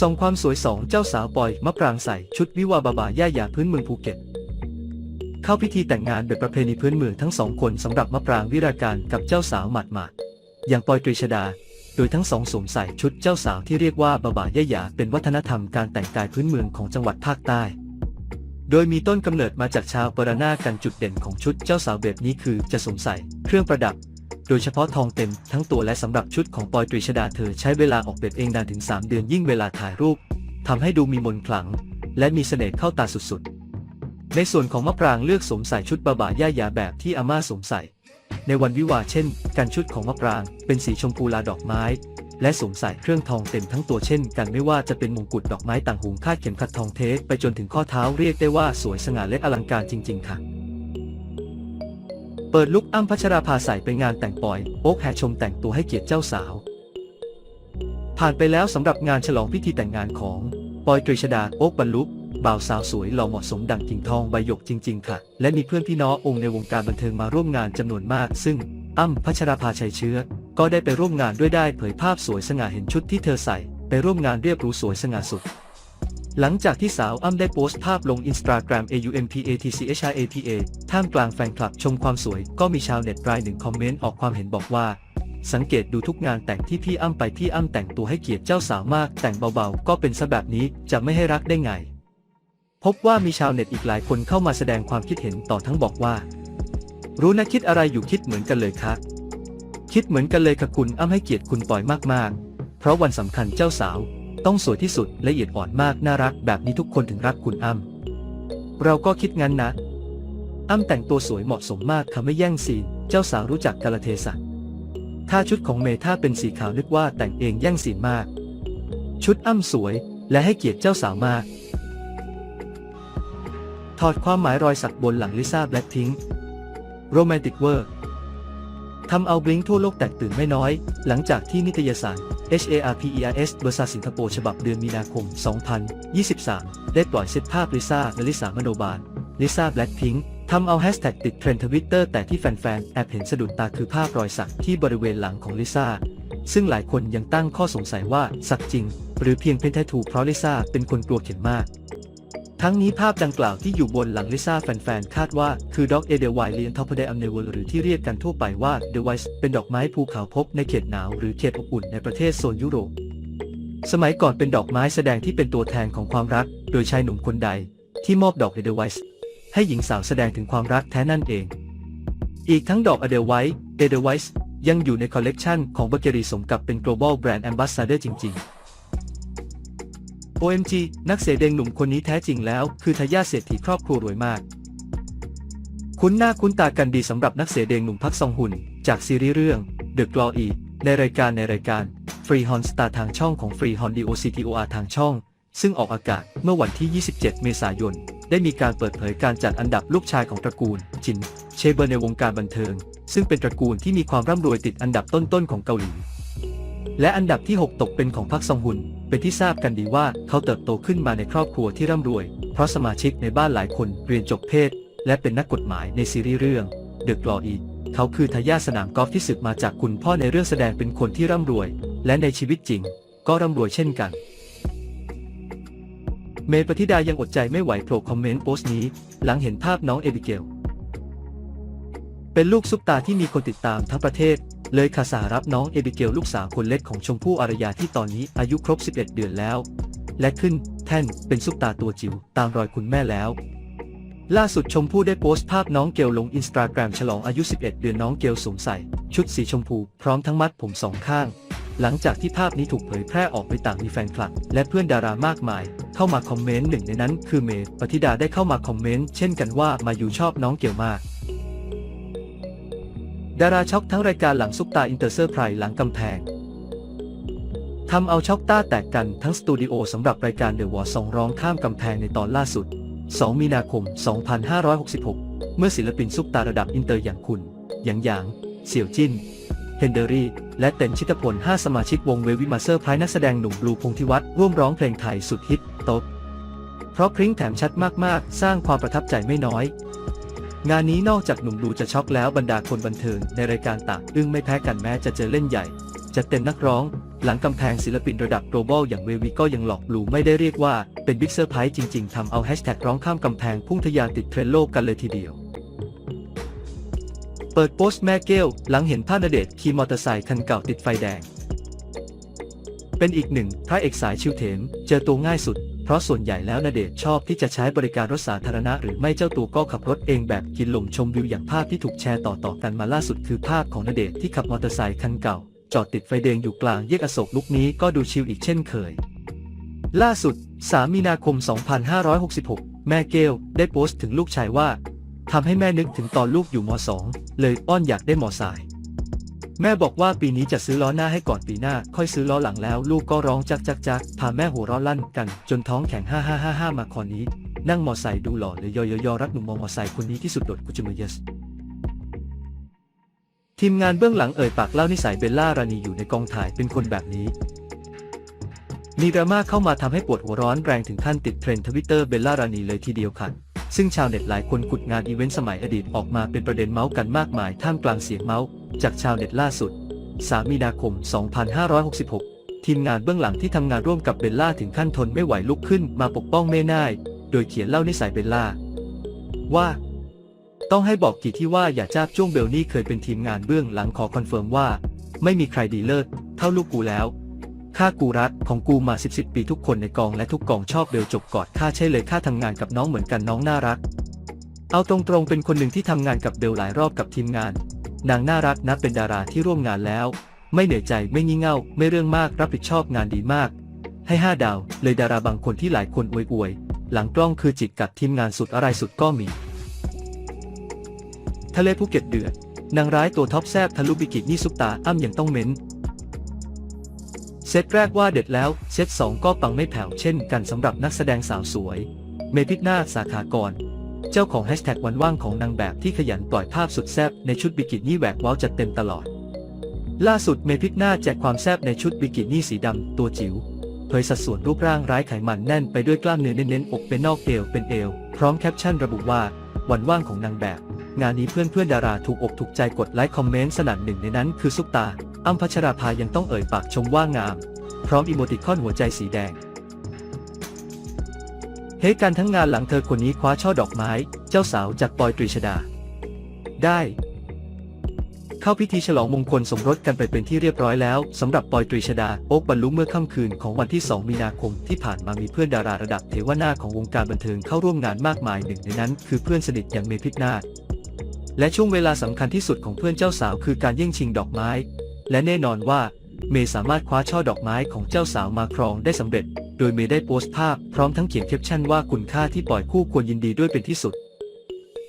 ส่งความสวยสองเจ้าสาวปอยมะปรางใส่ชุดวิวาบาบาย่าหยาพื้นเมืองภูเก็ต เข้าพิธีแต่งงานแบบประเพณีพื้นเมืองทั้งสองคนสำหรับมะปรางวิราการกับเจ้าสาวหมาดหมาดอย่างปอยตรีชดา โดยทั้งสองสวมใส่ชุดเจ้าสาวที่เรียกว่าบาบาย่าหยาเป็นวัฒนธรรมการแต่งกายพื้นเมืองของจังหวัดภาคใต้ โดยมีต้นกำเนิดมาจากชาวปรานากันจุดเด่นของชุดเจ้าสาวแบบนี้คือจะสวมใส่เครื่องประดับ โดยเฉพาะทองเต็มทั้งตัวและสำหรับชุดของปอยตรีชดาเธอใช้เวลาออกแบบเองนานถึง 3 เดือนยิ่งเวลาถ่ายรูปทำให้ดูมีมนต์ขลัง และมีเสน่ห์เข้าตาสุดๆ ในส่วนของมะปรางเลือกสวมใส่ชุดบาบาย่ายาแบบที่อาม่าสวมใส่ ในวันวิวาเช่น การชุดของมะปรางเป็นสีชมพูลาดอกไม้ และสวมใส่เครื่องทองเต็มทั้งตัวเช่น กันไม่ว่าจะเป็นมงกุฎดอกไม้ต่างหูคาดเข็มขัดทองเทสไปจนถึงข้อเท้าเรียกได้ว่าสวยสง่าและอลังการจริง ๆ ค่ะ เปิดลุกอ้ำพัชราภาใส่ไปงานแต่งปอย โอ๊กแห่ชมแต่งตัวให้เกียรติเจ้าสาว ผ่านไปแล้วสำหรับงานฉลองพิธีแต่งงานของปอยตรีชดาโอ๊กบรรลุบ่าวสาวสวยหล่อเหมาะสมดังกิ่งทองใบหยกจริง ๆ ค่ะ และมีเพื่อนพี่น้ององค์ในวงการบันเทิงมาร่วมงานจำนวนมาก ซึ่งอ้ำพัชราภาชัยเชื้อ ก็ได้ไปร่วมงานด้วยได้เผยภาพสวยสง่าเห็นชุดที่เธอใส่ ไปร่วมงานเรียบหรูสวยสง่าสุด หลังจากที่สาวอ้ำได้โพสต์ภาพลงอินสตาแกรม AUMPATCHIAPA ท่ามกลางแฟนคลับชมความสวย ก็มีชาวเน็ตรายหนึ่งคอมเมนต์ออกความเห็นบอกว่า สังเกตดูทุกงานแต่งที่พี่อ้ำไปพี่อ้ำแต่งตัวให้เกียรติเจ้าสาวมาก แต่งเบาๆ ก็เป็นซะแบบนี้จะไม่ให้รักได้ไง พบว่ามีชาวเน็ตอีกหลายคนเข้ามาแสดงความคิดเห็นต่อทั้งบอกว่า รู้นะคิดอะไรอยู่คิดเหมือนกันเลยครับคิดเหมือนกันเลยค่ะคุณอ้ำให้เกียรติคุณปอยมากๆ เพราะวันสำคัญเจ้าสาว ต้องสวยที่สุดละเอียดอ่อนมากน่ารักแบบนี้ทุกคนถึงรักคุณอ้ำเราก็คิดงั้นนะ อ้ำแต่งตัวสวยเหมาะสมมากค่ะไม่แย่งซีน เจ้าสาวรู้จักกาลเทศะถ้าชุดของเมท่าเป็นสีขาวนึกว่าแต่งเองแย่งซีนมาก ชุดอ้ำสวยและให้เกียรติเจ้าสาวมาก ถอดความหมายรอยสักบนหลังลิซ่าแบล็คทิ้งโรแมนติกเวอร์ ทำเอาบลิงทั่วโลกแตกตื่นไม่น้อย หลังจากที่นิตยสาร HARPERS เบอร์ซาสิงคโปร์ฉบับเดือนมีนาคม 2023 ได้ปล่อยเซตภาพลิซ่าและลิซ่ามโนบาลลิซ่าแบล็คพิงค์ทำเอาแฮชแท็กติดเทรนด์ทวิตเตอร์แต่ที่แฟนๆ แอบเห็นสะดุดตาคือภาพรอยสักที่บริเวณหลังของลิซ่าซึ่งหลายคนยังตั้งข้อสงสัยว่าสักจริง หรือเพียงเพนแททูเพราะลิซ่าเป็นคนกลัวเข็มมาก ทั้งนี้ภาพดังกล่าวที่อยู่บนหลังลิซ่าแฟนๆ คาดว่า คือดอกเอเดวายเลียนทอปเดอัมเนเวลหรือที่เรียกกันทั่วไปว่าเดว i ส์เป็นดอกไม้ภูเขาพบในเขตหนาวหรือเขตอบอุ่นในประเทศโซนยุโรป สมัยก่อนเป็นดอกไม้แสดงที่เป็นตัวแทนของความรัก โดยชายหนุ่มคนใด ที่มอบดอกเอเดว i ส์ให้หญิงสาวแสดงถึงความรักแท้นั่นเอง อีกทั้งดอกอเดวท์เอเดไวส์ยังอยู่ในคอลเลกชันของบัเกอรีสมกับเป็น global brand ambassador จริง ๆ OMG นักเสดงหนุ่มคนนี้แท้จริงแล้ว คือทายาทเศรษฐีครอบครัวรวยมาก คุ้นหน้าคุ้นตากันดีสำหรับนักเสดงหนุ่มพักซองหุนจากซีรีส์เรื่อง The Glory ในรายการในรายการ Free Hon Star ทางช่องของ Free Hon DOCTOR ทางช่อง ซึ่งออกอากาศเมื่อวันที่ 27 เมษายน ได้มีการเปิดเผยการจัดอันดับลูกชายของตระกูล จิน เชเบอร์ในวงการบันเทิง ซึ่งเป็นตระกูลที่มีความร่ำรวยติดอันดับต้นๆของเกาหลี และอันดับที่ 6 ตกเป็นของพักซองหุน เป็นที่ทราบกันดีว่าเขาเติบโตขึ้นมาในครอบครัวที่ร่ำรวย เพราะสมาชิกในบ้านหลายคนเรียนจบเพศ และเป็นนักกฎหมายในซีรีส์เรื่องเดอะกลออีเขาคือทายาทสนามกอล์ฟที่สืบมาจากคุณพ่อในเรื่องแสดงเป็นคนที่ร่ำรวย และในชีวิตจริง ก็ร่ำรวยเช่นกัน เมย์ปฏิดายังอดใจไม่ไหวโผล่คอมเมนต์โพสต์นี้ หลังเห็นภาพน้องเอบิเกลเป็นลูกซุปตาที่มีคนติดตามทั้งประเทศ เลยค่ะสารับน้องเอบิเกลลูกสาวคนเล็กของชมพู่อารยาที่ตอนนี้อายุครบ 11 เดือนแล้ว และขึ้นแท่นเป็นซุปตาตัวจิ๋วตามรอยคุณแม่แล้วล่าสุดชมพู่ได้โพสต์ภาพน้องเกลลงอินสตาแกรมฉลองอายุ 11 เดือนน้องเกลสวมใส่ ชุดสีชมพูพร้อมทั้งมัดผมสองข้าง หลังจากที่ภาพนี้ถูกเผยแพร่ออกไปต่างมีแฟนคลับ และเพื่อนดารามากมาย เข้ามาคอมเมนต์หนึ่งในนั้นคือเมย์ปฏิดาได้เข้ามาคอมเมนต์เช่นกันว่ามาอยู่ชอบน้องเกลมาก ดาราช็อกทั้งรายการหลังซุปตาอินเตอร์เซอร์ไพรส์หลังกำแพงทำเอาช็อกต้าแตกกันทั้งสตูดิโอสำหรับรายการเดอะวอร์สองร้องข้ามกำแพงในตอนล่าสุด 2 มีนาคม 2566 เมื่อศิลปินซุปตาระดับอินเตอร์อย่างคุณ หยางหยาง เสี่ยวจิ้น เฮนเดอรี่ และเต็นชิตพล 5 สมาชิกวงเววิมาเซอร์ไพรส์นักแสดงหนุ่มบลูพงษ์ทิวัฒน์ร่วมร้องเพลงไทยสุดฮิตต๊ะเพราะพริ้งแถมชัดมากๆ สร้างความประทับใจไม่น้อย งานนี้นอกจากหนุ่มบลูจะช็อกแล้วบรรดาคนบันเทิงในรายการต่างอึ้งไม่แพ้กันแม้จะเจอเล่นใหญ่ จะเต็มนักร้อง หลังกำแพงศิลปินระดับ global อย่างเววีก็ยังหลอกลูไม่ได้เรียกว่าเป็นบิ๊กเซอร์ไพรส์จริง ๆทำเอาแฮชแท็กร้องข้ามกำแพงพุ่งทะยานติดเทรนด์โลกกันเลยทีเดียว เปิดโพสต์แม่เกลหลังเห็นภาพณเดชขี่มอเตอร์ไซค์คันเก่าติดไฟแดง เป็นอีกหนึ่งพระเอกสายชิวเถมเจอตัวง่ายสุด เพราะส่วนใหญ่แล้วณเดชชอบที่จะใช้บริการรถสาธารณะ หรือไม่เจ้าตัวก็ขับรถเองแบบกินลมชมวิวอย่างภาพที่ถูกแชร์ต่อๆกันมาล่าสุดคือภาพของณเดชที่ขับมอเตอร์ไซค์คันเก่า จอดติดไฟแดงอยู่กลางแยกอโศกลุกนี้ก็ดูชิลอีกเช่นเคย ล่าสุด 3 มีนาคม 2566 แม่เกลได้โพสต์ถึงลูกชายว่าทำให้แม่นึกถึงตอนลูกอยู่ม .2 เลยอ้อนอยากได้มอสาย แม่บอกว่าปีนี้จะซื้อล้อหน้าให้ก่อนปีหน้า ค่อยซื้อล้อหลังแล้ว ลูกก็ร้องจักจักจักพาแม่หัวร้อลั่นกัน จนท้องแข็ง 5 5 5 5 มาคอนี้ นั่งมอไซค์ดูหล่อเลยยอยยอรักหนุ่มมอมอไซค์คนนี้ที่สุดโดดกุจมเยสทีมงานเบื้องหลังเอ่ยปากเล่านิสัยเบลล่ารานีอยู่ในกองถ่ายเป็นคนแบบนี้มีดราม่าเข้ามาทำให้ปวดหัวร้อนแรงถึงขั้นติดเทรนด์ทวิตเตอร์เบลล่ารานีเลยทีเดียวค่ะ ซึ่งชาวเน็ตหลายคนขุดงานอีเวนต์สมัยอดีตออกมาเป็นประเด็นเมาส์กันมากมายท่ามกลางเสียงเมาส์ จากชาวเน็ตล่าสุด 3 มีนาคม 2566 ทีมงานเบื้องหลังที่ทำงานร่วมกับเบลล่าถึงขั้นทนไม่ไหวลุกขึ้นมาปกป้องแม่น่าย โดยเขียนเล่านิสัยเบลล่า ว่า ต้องให้บอกกี่ที่ว่าอย่าจ้าบจ้วงเบลนี่เคยเป็นทีมงานเบื้องหลังขอคอนเฟิร์มว่า ไม่มีใครดีเลิศเท่าลูกกูแล้วข้ากูรักของกูมาสิบสิบปีทุกคนในกองและทุกกองชอบเบลจบกอดข้าใช่เลยข้าทำงานกับน้องเหมือนกันน้องน่ารัก เอาตรงๆเป็นคนหนึ่งที่ทำงานกับเบลหลายรอบกับทีมงาน นางน่ารักนับเป็นดาราที่ร่วมงานแล้ว ไม่เหนื่อยใจไม่งี่เง่า ไม่เรื่องมากรับผิดชอบงานดีมาก ให้ห้าดาวเลยดาราบางคนที่หลายคนอวยอวยๆหลังกล้องคือจิกกัดทีมงานสุดอะไรสุดก็มี ทะเลภูเก็ตเดือดนางร้ายตัวท็อปแซบทะลุบิกินี่ซุปตาอ้ำยังต้องเม้นเซตแรกว่าเด็ดแล้ว เซตสองก็ปังไม่แผ่วเช่นกันสำหรับนักแสดงสาวสวย เมพิกนาสาขากร เจ้าของแฮชแท็กวันว่างของนางแบบที่ขยันปล่อยภาพสุดแซบในชุดบิกินี่แหวกว้าวจัดเต็มตลอด ล่าสุดเมพิกนาแจกความแซบในชุดบิกินี่สีดำตัวจิ๋วเผยสัดส่วนรูปร่างร้ายไขมันแน่นไปด้วยกล้ามเนื้อเน้นๆอกเป็นนอกเอวเป็นเอว พร้อมแคปชั่นระบุว่า วันว่างของนางแบบ งานนี้เพื่อนเพื่อนๆดาราถูกอกถูกใจกดไลค์คอมเมนต์สนั่นหนึ่งในนั้นคือซุปตาอ้ำพัชราภายังต้องเอ่ยปากชมว่างาม พร้อมอีโมติคอนหัวใจสีแดง เฮกันทั้งงานหลังเธอคนนี้คว้าช่อดอกไม้ เจ้าสาวจากปอยตรีชดา ได้ เข้าพิธีฉลองมงคลสมรสกันไปเป็นที่เรียบร้อยแล้วสำหรับปอยตรีชดาโอ๊กบรรลุเมื่อค่ำคืนของวันที่ 2 มีนาคมที่ผ่านมามีเพื่อนดาราระดับเทวนาของวงการบันเทิงเข้าร่วมงานมากมายหนึ่งในนั้น คือเพื่อนสนิทอย่างเมพิกนาและช่วงเวลาสำคัญที่สุดของเพื่อนเจ้าสาวคือการแย่งชิงดอกไม้ และแน่นอนว่า เมสามารถคว้าช่อดอกไม้ของเจ้าสาวมาครองได้สำเร็จ โดยเมย์ได้โพสต์ภาพพร้อมทั้งเขียนแคปชั่นว่าคุณค่าที่ปล่อยคู่ควรยินดีด้วยเป็นที่สุด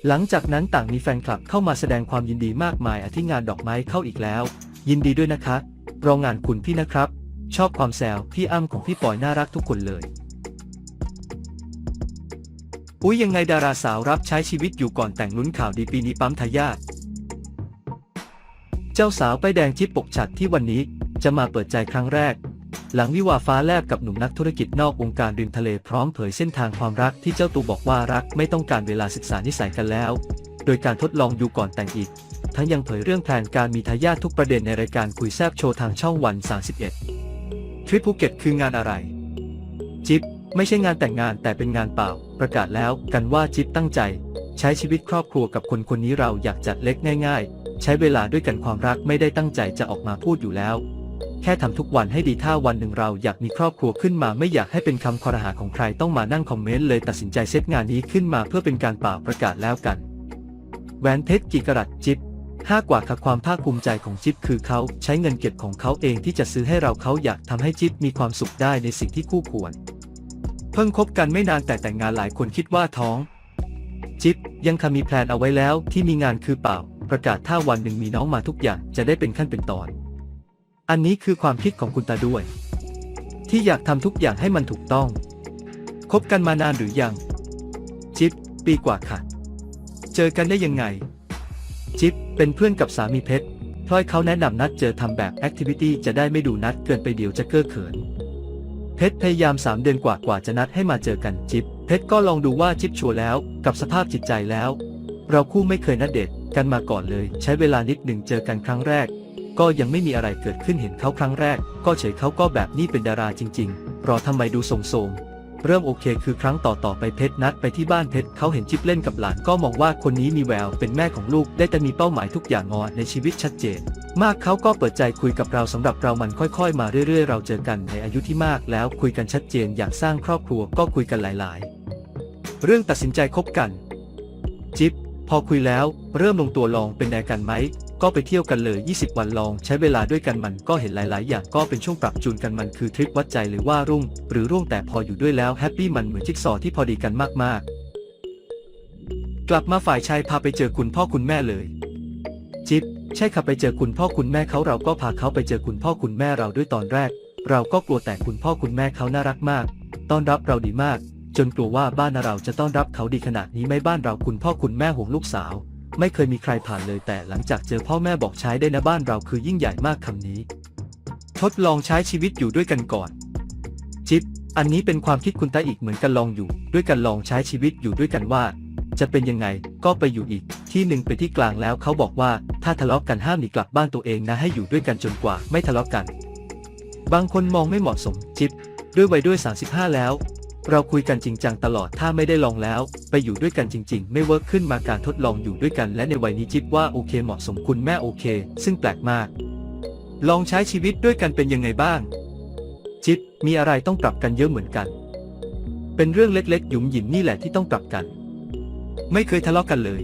หลังจากนั้นต่างมีแฟนคลับเข้ามาแสดงความยินดีมากมายอาทิงานดอกไม้เข้าอีกแล้ว ยินดีด้วยนะคะรองงานคุณพี่นะครับ ชอบความแซวพี่อ้ำของพี่ปอยน่ารักทุกคนเลย อุ้ยยังไงดาราสาวรับใช้ชีวิตอยู่ก่อนแต่งลุ้นข่าวดีปีนี้ปั๊มทายาทเจ้าสาวป้ายแดงจิ๊บปกฉัดที่วันนี้จะมาเปิดใจครั้งแรก หลังวิวาฟ้าแลบกับหนุ่มนักธุรกิจนอกวงการริมทะเลพร้อมเผยเส้นทางความรักที่เจ้าตัวบอกว่ารักไม่ต้องการเวลาศึกษานิสัยกันแล้ว โดยการทดลองอยู่ก่อนแต่งอีก ทั้งยังเผยเรื่องแผนการมีทายาททุกประเด็นในรายการคุยแซบโชว์ทางช่องวัน 31 ทริปภูเก็ตคืองานอะไร จิ๊บไม่ใช่งานแต่งงานแต่เป็นงานเปล่า ประกาศแล้วกันว่าจิ๊บตั้งใจ ใช้ชีวิตครอบครัวกับคนคนนี้เราอยากจัดเล็กง่าย ๆ ใช้เวลาด้วยกันความรักไม่ได้ตั้งใจจะออกมาพูดอยู่แล้ว แค่ทำทุกวันให้ดีถ้าวันหนึ่งเราอยากมีครอบครัวขึ้นมาไม่อยากให้เป็นคำคอรหาของใครต้องมานั่งคอมเมนต์เลยตัดสินใจเซตงานนี้ขึ้นมาเพื่อเป็นการเปล่าประกาศแล้วกันแหวนเพชรกี่กรัตจิ๊บห้ากว่าค่ะความภาคภูมิใจของจิ๊บคือเขาใช้เงินเก็บของเขาเองที่จะซื้อให้เราเขาอยากทำให้จิ๊บมีความสุขได้ในสิ่งที่คู่ควร เพิ่งคบกันไม่นานแต่แต่งงานหลายคนคิดว่าท้อง จิ๊บยังคมีแพลนเอาไว้แล้วที่มีงานคือเปล่า ประกาศถ้าวันหนึ่งมีน้องมาทุกอย่างจะได้เป็นขั้นเป็นตอน อันนี้คือความคิดของคุณตาด้วย ที่อยากทำทุกอย่างให้มันถูกต้อง คบกันมานานหรือยัง จิ๊บปีกว่าค่ะ เจอกันได้ยังไง จิ๊บเป็นเพื่อนกับสามีเพชรพลอยเขาแนะนำนัดเจอทำแบบแอคทิวิตี้จะได้ไม่ดูนัดเกินไปเดี๋ยวจะเก้อเขิน เพชรพยายามสามเดือนกว่ากว่าจะนัดให้มาเจอกันจิ๊บเพชรก็ลองดูว่าจิ๊บชัวร์แล้วกับสภาพจิตใจแล้ว เราคู่ไม่เคยนัดเดทกันมาก่อนเลย ใช้เวลานิดหนึ่งเจอกันครั้งแรก ก็ยังไม่มีอะไรเกิดขึ้นเห็นเขาครั้งแรก ก็เฉยเขาก็แบบนี้เป็นดาราจริงๆรอทำไมดูทรงๆ เริ่มโอเคคือครั้งต่อๆไปเพชรนัดไปที่บ้านเพชรเขาเห็นจิ๊บเล่นกับหลานก็มองว่าคนนี้มีแววเป็นแม่ของลูกได้แต่มีเป้าหมายทุกอย่างงอในชีวิตชัดเจน มากเขาก็เปิดใจคุยกับเราสำหรับเรามันค่อยๆ มาเรื่อยๆ เราเจอกันในอายุที่มากแล้วคุยกันชัดเจนอยากสร้างครอบครัวก็คุยกันหลายๆ เรื่องตัดสินใจคบกัน จิ๊บพอคุยแล้ว เริ่มลงตัวลองเป็นแนกันไหม ก็ไปเที่ยวกันเลย 20 วันลอง ใช้เวลาด้วยกันมันก็เห็นหลาย ๆ อย่างก็เป็นช่วงปรับจูนกันมันคือทริปวัดใจหรือว่ารุ่ง หรือร่วงแต่พออยู่ด้วยแล้วแฮปปี้มันเหมือนจิ๊กซอว์ที่พอดีกันมาก ๆ กลับมาฝ่ายชายพาไปเจอคุณพ่อคุณแม่เลย จิ๊บใช่ค่ะไปเจอคุณพ่อคุณแม่เขาเราก็พาเขาไปเจอคุณพ่อคุณแม่เราด้วยตอนแรก เราก็กลัวแต่คุณพ่อคุณแม่เขาน่ารักมาก ต้อนรับเราดีมาก จนกลัวว่าบ้านเราจะต้อนรับเขาดีขนาดนี้ไหม่บ้านเราคุณพ่อคุณแม่ห่วงลูกสาว ไม่เคยมีใครผ่านเลยแต่หลังจากเจอพ่อแม่บอกใช้ได้นะบ้านเราคือยิ่งใหญ่มากคำนี้ ทดลองใช้ชีวิตอยู่ด้วยกันก่อน จิ๊บอันนี้เป็นความคิดคุณตาอีกเหมือนกันลองอยู่ ด้วยกันลองใช้ชีวิตอยู่ด้วยกันว่า จะเป็นยังไงก็ไปอยู่อีก ที่หนึ่งไปที่กลางแล้วเขาบอกว่า ถ้าทะเลาะกันห้ามหนีกลับบ้านตัวเองนะให้อยู่ด้วยกันจนกว่าไม่ทะเลาะกัน บางคนมองไม่เหมาะสมจิ๊บด้วยวัยด้วย 35 แล้ว เราคุยกันจริงจังตลอด ถ้าไม่ได้ลองแล้ว ไปอยู่ด้วยกันจริง ๆ ไม่เวิร์กขึ้นมาการทดลองอยู่ด้วยกัน และในวัยนี้จิ๊บว่าโอเคเหมาะสมคุณแม่โอเค ซึ่งแปลกมาก ลองใช้ชีวิตด้วยกันเป็นยังไงบ้าง จิ๊บมีอะไรต้องปรับกันเยอะเหมือนกัน เป็นเรื่องเล็กๆ หยุมหยิมนี่แหละที่ต้องปรับกัน ไม่เคยทะเลาะกันเลย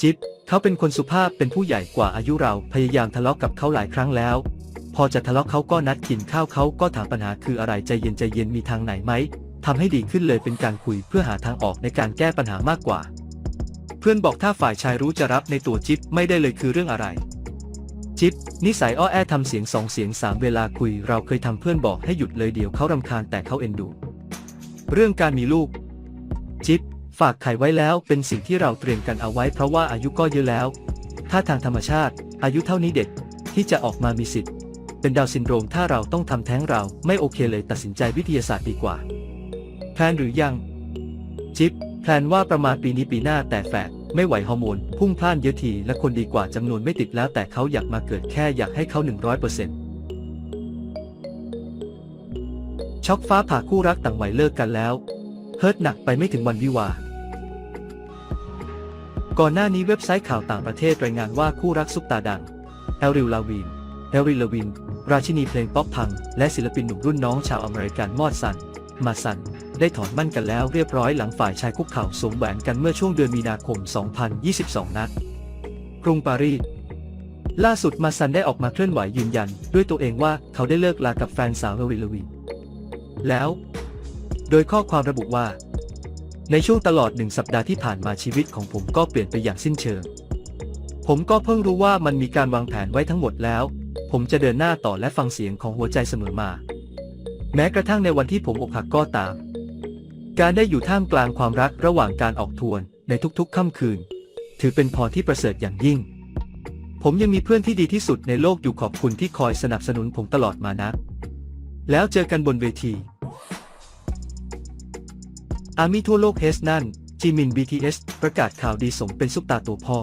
จิ๊บเขาเป็นคนสุภาพเป็นผู้ใหญ่กว่าอายุเราพยายามทะเลาะกับเขาหลายครั้งแล้ว พอจะทะเลาะเขาก็นัดกินข้าวเขาก็ถามปัญหาคืออะไรใจเย็นใจเย็นมีทางไหนไหม ทำให้ดีขึ้นเลยเป็นการคุยเพื่อหาทางออกในการแก้ปัญหามากกว่า เพื่อนบอกถ้าฝ่ายชายรู้จะรับในตัวจิ๊บไม่ได้เลยคือเรื่องอะไร จิ๊บนิสัยอ้อแอทำเสียงสองเสียงสามเวลาคุยเราเคยทำเพื่อนบอกให้หยุดเลยเดี๋ยวเขารำคาญแต่เขาเอ็นดู เรื่องการมีลูก จิ๊บฝากไข่ไว้แล้วเป็นสิ่งที่เราเตรียมกันเอาไว้เพราะว่าอายุก็เยอะแล้ว ถ้าทางธรรมชาติ อายุเท่านี้เด็กที่จะออกมามีสิทธิ์ เป็นดาวซินโดรมถ้าเราต้องทำแท้งเราไม่โอเคเลยตัดสินใจวิทยาศาสตร์ดีกว่า แพลนหรือยัง จิ๊บแพลนว่าประมาณปีนี้ปีหน้าแต่แฝดไม่ไหวฮอร์โมน พุ่งพล่านเยอะทีและคนดีกว่าจำนวนไม่ติดแล้วแต่เขาอยากมาเกิดแค่อยากให้เขา 100%ช็อกฟ้าผ่าคู่รักต่างวัยเลิกกันแล้วเฮิร์ตหนักไปไม่ถึงวันวิวาก่อนหน้านี้เว็บไซต์ข่าวต่างประเทศรายงานว่าคู่รักซุปตาดังแอลริลลาวินแอลริลลาวิน ราชินีเพลงป๊อปพัง และศิลปินหนุ่มรุ่นน้องชาวอเมริกันมอดซัน มาซัน ได้ถอนมั่นกันแล้วเรียบร้อยหลังฝ่ายชายคุกเข่าสวมแหวนกันเมื่อช่วงเดือนมีนาคม 2022 นัดกรุงปารีสล่าสุดมาซันได้ออกมาเคลื่อนไหวยืนยัน ด้วยตัวเองว่าเขาได้เลิกลากับแฟนสาวเอลริลวินแล้ว โดยข้อความระบุว่า ในช่วงตลอดหนึ่งสัปดาห์ที่ผ่านมาชีวิตของผมก็เปลี่ยนไปอย่างสิ้นเชิง ผมก็เพิ่งรู้ว่ามันมีการวางแผนไว้ทั้งหมดแล้ว ผมจะเดินหน้าต่อและฟังเสียงของหัวใจเสมอมา แม้กระทั่งในวันที่ผมอกหักก็ตาม การได้อยู่ท่ามกลางความรักระหว่างการออกทวนในทุกๆ ค่ำคืน ถือเป็นพรที่ประเสริฐอย่างยิ่ง ผมยังมีเพื่อนที่ดีที่สุดในโลกอยู่ขอบคุณที่คอยสนับสนุนผมตลอดมานะ แล้วเจอกันบนเวที อามีทั่วโลกเฮสนั่น จีมิน BTS ประกาศข่าวดีสมเป็นซุปตาตัวพ่อ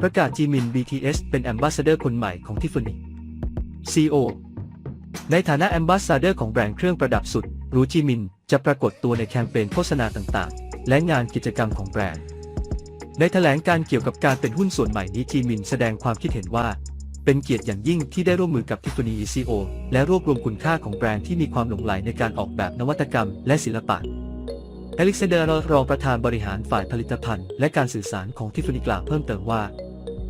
ประกาศจีมิน BTS เป็นแอมบาสเดอร์คนใหม่ของทิฟฟานี่ CEO ในฐานะแอมบาสเดอร์ของแบรนด์เครื่องประดับสุด รูจีมินจะปรากฏตัวในแคมเปญโฆษณาต่างๆ และงานกิจกรรมของแบรนด์ ในแถลงการเกี่ยวกับการเป็นหุ้นส่วนใหม่นี้จีมินแสดงความคิดเห็นว่า เป็นเกียรติอย่างยิ่งที่ได้ร่วมมือกับ Tiffany CEO และรวบรวมคุณค่าของแบรนด์ที่มีความหลงใหลในการออกแบบนวัตกรรมและศิลปะอเล็กซานเดอร์รองประธานบริหารฝ่ายผลิตภัณฑ์ และการสื่อสารของ Tiffany กล่าวเพิ่มเติมว่า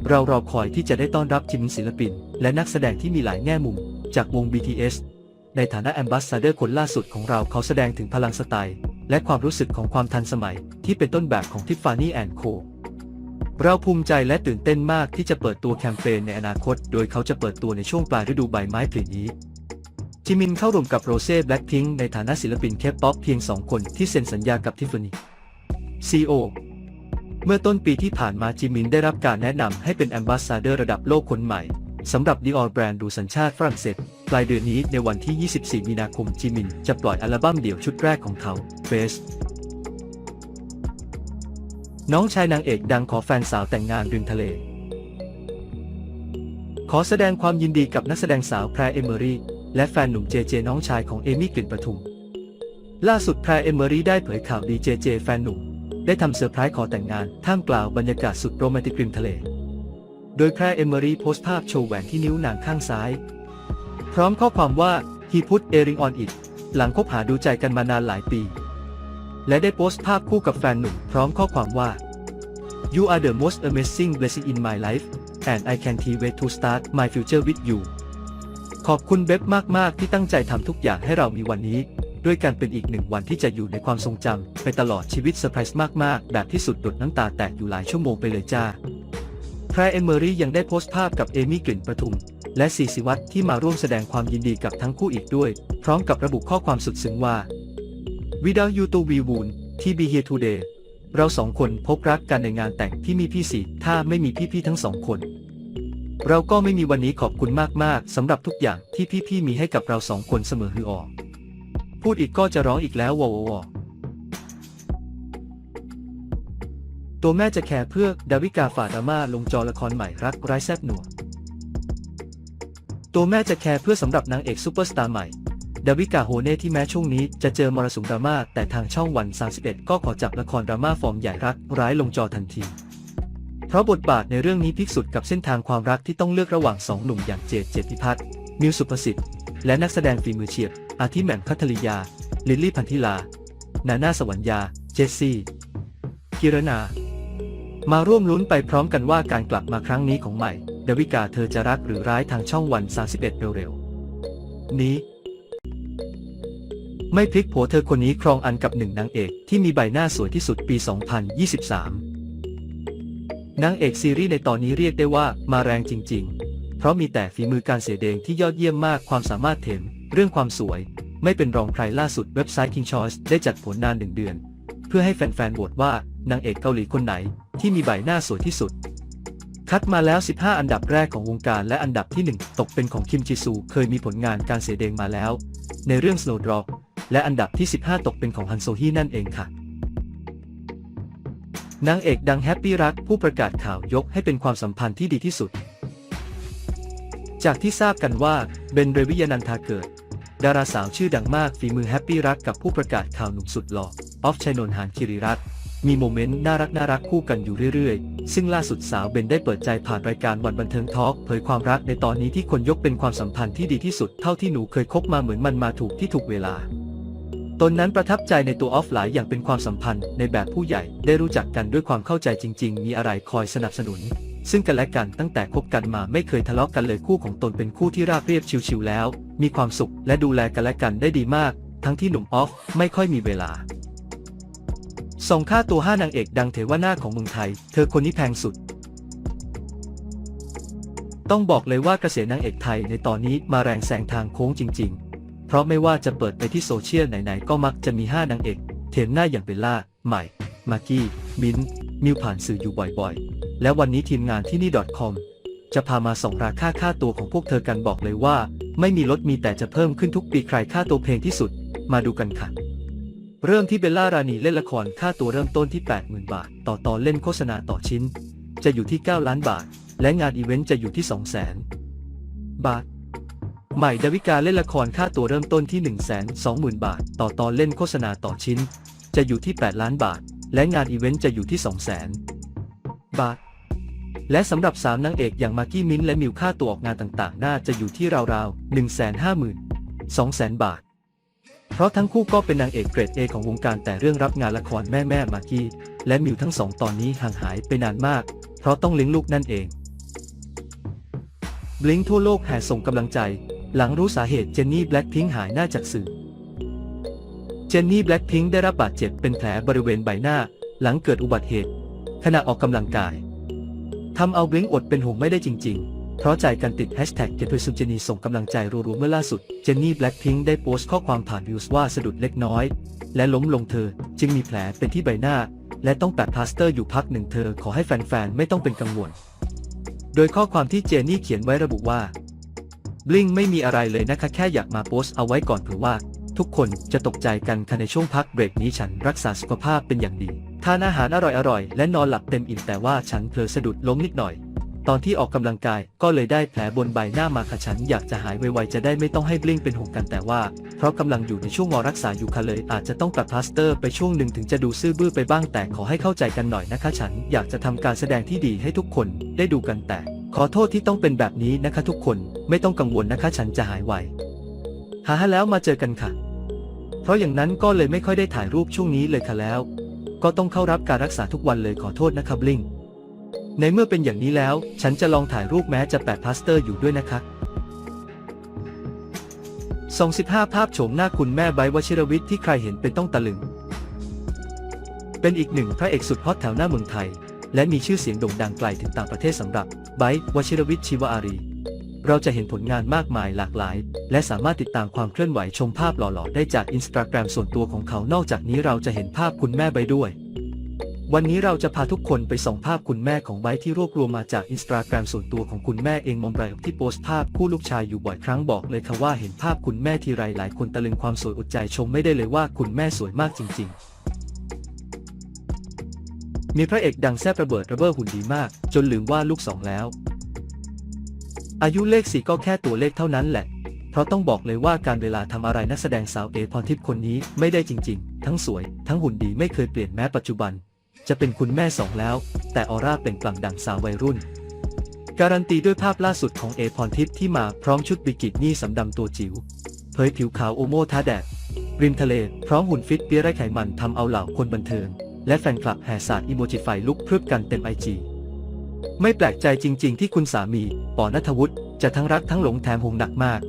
เรารอคอยที่จะได้ต้อนรับทีมศิลปิน และนักแสดงที่มีหลายแง่มุม จากวง BTS ในฐานะแอมบาสเดอร์คนล่าสุดของเราเขาแสดงถึงพลังสไตล์ และความรู้สึกของความทันสมัย ที่เป็นต้นแบบของ Tiffany Co เราภูมิใจและตื่นเต้นมากที่จะเปิดตัวแคมเปญในอนาคต โดยเขาจะเปิดตัวในช่วงปลายฤดูใบไม้ผลินี้ จิมินเข้าร่วมกับโรเซ่แบล็คพิงในฐานะศิลปินเคป๊อปเพียง 2 คนที่เซ็นสัญญากับทิฟฟานี่ CEO เมื่อต้นปีที่ผ่านมาจิมินได้รับการแนะนำให้เป็นแอมบาสเดอร์ระดับโลกคนใหม่สำหรับ Dior แบรนด์ดูสัญชาติฝรั่งเศส ลายเดือนนี้ในวันที่ 24 มีนาคมจิมิน จะปล่อยอัลบั้มเดี่ยวชุดแรกของเขา Face น้องชายนางเอกดังขอแฟนสาวแต่งงานริมทะเล ขอแสดงความยินดีกับนักแสดงสาวแพรเอเมอรี่ และแฟนหนุ่มเจเจน้องชายของเอมี่กลิ่นประทุม ล่าสุดแพรเอเมอรี่ได้เผยข่าวดีเจเจแฟนหนุ่ม ได้ทำเซอร์ไพรส์ขอแต่งงานท่ามกลางบรรยากาศสุดโรแมนติกริมทะเล โดยแพรเอเมอรี่โพสต์ภาพโชว์แหวนที่นิ้วนางข้างซ้าย พร้อมข้อความว่า he put a ring on it หลังคบหาดูใจกันมานานหลายปี และได้โพสต์ภาพคู่กับแฟนหนุ่มพร้อมข้อความว่า You are the most amazing blessing in my life and I can't wait to start my future with you ขอบคุณเบบมาก ๆ ที่ตั้งใจทำทุกอย่างให้เรามีวันนี้ ด้วยการเป็นอีกหนึ่งวันที่จะอยู่ในความทรงจำไปตลอดชีวิตเซอร์ไพรส์มาก ๆ แบบที่สุดดดน้ำตาแตกอยู่หลายชั่วโมงไปเลยจ้าแพรเอมเมอรี่ยังได้โพสต์ภาพกับเอมี่กลิ่นประทุม และสีสิวัตรที่มาร่วมแสดงความยินดีกับทั้งคู่อีกด้วย พร้อมกับระบุข้อความสุดซึ้งว่า Without you to we would to be here today เราสองคนพบรักกันในงานแต่งที่มีพี่สีถ้าไม่มีพี่ๆทั้งสองคน เราก็ไม่มีวันนี้ขอบคุณมากๆสำหรับทุกอย่างที่พี่ๆมีให้กับเราสองคนเสมอฮือออกพูดอีกก็จะร้องอีกแล้ววอวอวตัวแม่จะแคร์เพื่อดาวิกาฝาดาม่าลงจอละครใหม่รักไร้แซบหนัว ตัวแม่จะแคร์เพื่อสำหรับนางเอกซูเปอร์สตาร์ใหม่ ดาวิกาโฮเน่ที่แม้ช่วงนี้จะเจอมรสุมดราม่าแต่ทางช่องวัน 31 ก็ขอจับละครดราม่าฟอร์มใหญ่รักร้ายลงจอทันที เพราะบทบาทในเรื่องนี้พิกสุดกับเส้นทางความรักที่ต้องเลือกระหว่างสองหนุ่มอย่างเจดเจตพิพัฒน์มิวสุประสิทธิ์ และนักแสดงฝีมือเฉียบ อาทิแหม่มคัทริยา ลิลลี่พันธิลา นาน่าสวรรยา เจสซี่กิรนามาร่วมลุ้นไปพร้อมกันว่าการกลับมาครั้งนี้ของใหม่ ดวิกาเธอจะรักหรือร้ายทางช่องวัน 31 เร็วๆ นี้ ไม่พลิกโผเธอคนนี้ครองอันกับหนึ่งนางเอกที่มีใบหน้าสวยที่สุดปี 2023 นางเอกซีรีส์ในตอนนี้เรียกได้ว่ามาแรงจริง ๆ เพราะมีแต่ฝีมือการเสียดงที่ยอดเยี่ยมมากความสามารถเถมเรื่องความสวย ไม่เป็นรองใครล่าสุดเว็บไซต์ King Choice ได้จัดผลนานหนึ่งเดือน เพื่อให้แฟนๆโหวตว่านางเอกเกาหลีคนไหนที่มีใบหน้าสวยที่สุด คัดมาแล้ว 15 อันดับแรกของวงการและอันดับที่ 1 ตกเป็นของคิมจิซู เคยมีผลงานการเสดงมาแล้ว ในเรื่อง Snowdrop และอันดับที่ 15 ตกเป็นของฮันโซฮีนั่นเองค่ะ นางเอกดังแฮปปี้รักผู้ประกาศข่าวยกให้เป็นความสัมพันธ์ที่ดีที่สุด จากที่ทราบกันว่าเบนเรวิยานันทาเกิด ดาราสาวชื่อดังมากฝีมือแฮปปี้รักกับผู้ประกาศข่าวหนุ่มสุดหล่อออฟชัยนนท์หานคิริรัตน์ มีโมเมนต์น่ารักน่ารักคู่กันอยู่เรื่อยๆ ซึ่งล่าสุดสาวเบนได้เปิดใจผ่านรายการวันบันเทิงทอล์กเผยความรักในตอนนี้ที่คนยกเป็นความสัมพันธ์ที่ดีที่สุดเท่าที่หนูเคยคบมาเหมือนมันมาถูกที่ถูกเวลา ตนนั้นประทับใจในตัวออฟหลายอย่างเป็นความสัมพันธ์ในแบบผู้ใหญ่ได้รู้จักกันด้วยความเข้าใจจริง ๆ มีอะไรคอยสนับสนุน ซึ่งกันและกันตั้งแต่คบกันมาไม่เคยทะเลาะกันเลยคู่ของตนเป็นคู่ที่ราบเรียบชิวๆแล้ว มีความสุขและดูแลกันและกันได้ดีมาก ทั้งที่หนุ่มออฟไม่ค่อยมีเวลา ส่งค่าตัวห้านางเอกดังเทวนาถของเมืองไทย เธอคนนี้แพงสุด ต้องบอกเลยว่ากระแสนางเอกไทยในตอนนี้มาแรงแซงทางโค้งจริง ๆ เพราะไม่ว่าจะเปิดไปที่โซเชียลไหนๆ ก็มักจะมีห้านางเอกเทมหน้าอย่างเบลล่า ใหม่ มากกี้ มิ้นมิวผ่านสื่ออยู่บ่อยๆ และวันนี้ทีมงานที่นี่ .com จะพามาส่องราคาค่าตัวของพวกเธอกันบอกเลยว่า ไม่มีลดมีแต่จะเพิ่มขึ้นทุกปีใครค่าตัวเพลงที่สุด มาดูกันค่ะ เริ่มที่เบลล่ารานีเล่นละครค่าตัวเริ่มต้นที่ 80,000 บาท ต่อตอนเล่นโฆษณาต่อชิ้น จะอยู่ที่ 9 ล้านบาท และงานอีเวนต์จะอยู่ที่ 200,000 บาท ใหม่ดาวิกาเล่นละครค่าตัวเริ่มต้นที่ 120,000 บาท ต่อตอนเล่นโฆษณาต่อชิ้น จะอยู่ที่ 8 ล้านบาท และงานอีเวนต์จะอยู่ที่ 200,000 บาท และสำหรับสามนางเอกอย่างมากกี้มิ้นและมิวค่าตัวออกงานต่างๆ น่าจะอยู่ที่ราวๆ150,000 200,000 บาท เพราะทั้งคู่ก็เป็นนางเอกเกรด A ของวงการแต่เรื่องรับงานละครแม่แม่มากกี้และมิวทั้งสองตอนนี้ห่างหายไปนานมาก เพราะต้องเลี้ยงลูกนั่นเองบลิงทั่วโลกแห่ส่งกำลังใจ หลังรู้สาเหตุเจนนี่แบล็คพิงหายหน้าจากสื่อ เจนนี่แบล็คพิงได้รับบาดเจ็บเป็นแผลบริเวณใบหน้า หลังเกิดอุบัติเหตุ ขณะออกกำลังกายทำเอาบลิงอดเป็นห่วงไม่ได้จริง ๆ เพราะใจกันติดแฮชแท็กเจนซุเจนีส่งกำลังใจรัวๆเมื่อล่าสุด เจนนี่แบล็คพิงได้โพสต์ข้อความผ่านวิวส์ว่าสะดุดเล็กน้อย และล้มลงเธอ จึงมีแผลเป็นที่ใบหน้า และต้องแปะพลาสเตอร์อยู่พักหนึ่งเธอขอให้แฟนๆ ไม่ต้องเป็นกังวล โดยข้อความที่เจนนี่เขียนไว้ระบุว่าบลิงไม่มีอะไรเลยนะคะแค่อยากมาโพสต์เอาไว้ก่อนเผื่อว่า ทุกคนจะตกใจกันค่ะในช่วงพักเบรกนี้ฉันรักษาสุขภาพเป็นอย่างดีทานอาหารอร่อยๆและนอนหลับเต็มอิ่มแต่ว่าฉันเผลอสะดุดล้มนิดหน่อย ตอนที่ออกกำลังกายก็เลยได้แผลบนใบหน้ามาค่ะฉันอยากจะหายไวๆจะได้ไม่ต้องให้บลิ้งเป็นห่วงกันแต่ว่า เพราะกำลังอยู่ในช่วงรอรักษาอยู่ค่ะเลย อาจจะต้องตัดพลาสเตอร์ไปช่วงหนึ่งถึงจะดูซื่อบื้อไปบ้างแต่ขอให้เข้าใจกันหน่อยนะคะฉันอยากจะทำการแสดงที่ดีให้ทุกคนได้ดูกันแต่ ขอโทษที่ต้องเป็นแบบนี้นะคะทุกคนไม่ต้องกังวลนะคะฉันจะหายไวหาแล้วมาเจอกันค่ะ เพราะอย่างนั้นก็เลยไม่ค่อยได้ถ่ายรูปช่วงนี้เลยค่ะแล้ว ก็ต้องเข้ารับการรักษาทุกวันเลยขอโทษนะครับบลิง ในเมื่อเป็นอย่างนี้แล้ว ฉันจะลองถ่ายรูปแม้จะแปะพลาสเตอร์อยู่ด้วยนะคะส่ง15ภาพโฉมหน้าคุณแม่ไบวชิรวิทย์ที่ใครเห็นเป็นต้องตะลึง เป็นอีกหนึ่งพระเอกสุดฮอตแถวหน้าเมืองไทย และมีชื่อเสียงโด่งดังไกลถึงต่างประเทศสำหรับไบวชิรวิทย์ชีวอารี เราจะเห็นผลงานมากมายหลากหลาย และสามารถติดตามความเคลื่อนไหวชมภาพหล่อๆ ได้จากอินสตาแกรมส่วนตัวของเขา นอกจากนี้เราจะเห็นภาพคุณแม่ไบด้วย วันนี้เราจะพาทุกคนไปส่องภาพคุณแม่ของไบที่รวบรวมมาจากอินสตาแกรมส่วนตัวของคุณแม่เองมอมไรที่โพสต์ภาพคู่ลูกชายอยู่บ่อยครั้งบอกเลยค่ะว่าเห็นภาพคุณแม่ทีไรหลายคนตะลึงความสวยอดใจชมไม่ได้เลยว่าคุณแม่สวยมากจริง ๆมีพระเอกดังแซบระเบิดระเบ้อหุ่นดีมาก จนลืมว่าลูกสองแล้ว อายุเลขสี่ก็แค่ตัวเลขเท่านั้นแหละ เพราะต้องบอกเลยว่าการเวลาทำอะไรนักแสดงสาวเอพรทิพย์คนนี้ไม่ได้จริง ๆ ทั้งสวย ทั้งหุ่นดีไม่เคยเปลี่ยนแม้ปัจจุบัน จะเป็นคุณแม่สองแล้ว แต่ออร่าเปล่งปลั่งดังสาววัยรุ่น การันตีด้วยภาพล่าสุดของเอพรทิพย์ที่มาพร้อมชุดบิกินี่สำดำตัวจิ๋วเผยผิวขาวโอโมท้าแดด ริมทะเล พร้อมหุ่นฟิตเปี้ยไร้ไขมันทำเอาเหล่าคนบันเทิง และแฟนคลับแห่สาดอีโมจิไฟลุกพรึบกันเต็มไอจีไม่แปลกใจจริง ๆ ที่คุณสามีปอนัทวุฒิจะทั้งรักทั้งหลงแถมหงหนักมาก